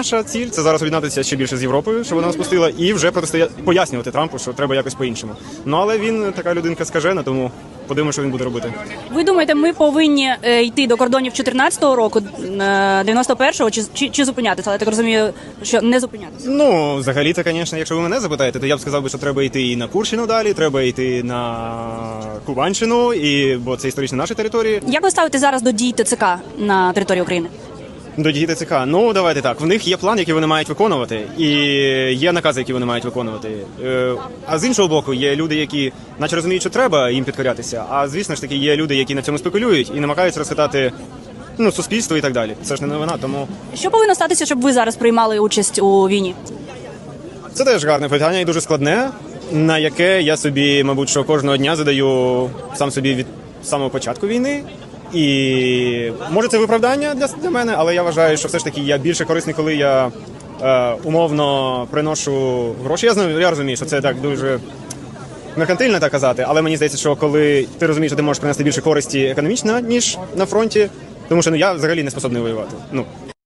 Наша ціль це зараз об'єднатися ще більше з Європою, що вона нас пустила, і вже протистоя... пояснювати Трампу, що треба якось по-іншому. Ну але він така людинка скажена, тому подивимося, що він буде робити. Ви думаєте, ми повинні е, йти до кордонів 14-го року, е, 91-го, чи, чи, чи зупинятися? Але я так розумію, що не зупинятися. Ну, взагалі, то, звісно, якщо ви мене запитаєте, то я б сказав би, що треба йти і на Курщину далі, треба йти на Кубанщину, і бо це історично наші території. Як ви ставите зараз до дій ТЦК на території України? До дії ТЦК. Ну давайте так. В них є план, який вони мають виконувати, і є накази, які вони мають виконувати. Е, А з іншого боку, є люди, які, наче розуміють, що треба їм підкорятися. А звісно ж таки, є люди, які на цьому спекулюють і намагаються розхитати ну суспільство і так далі. Це ж не новина, тому Що повинно статися, щоб ви зараз приймали участь у війні? це теж гарне питання і дуже складне, на яке я собі, мабуть, що кожного дня задаю сам собі від самого початку війни. І може це виправдання для, для мене, але я вважаю, що все ж таки я більше корисний, коли я е, умовно приношу гроші. Я знаю, я розумію, що це так дуже меркантильно так казати, але мені здається, що коли ти розумієш, що ти можеш принести більше користі економічно, ніж на фронті, тому що ну я взагалі не способний воювати. Ну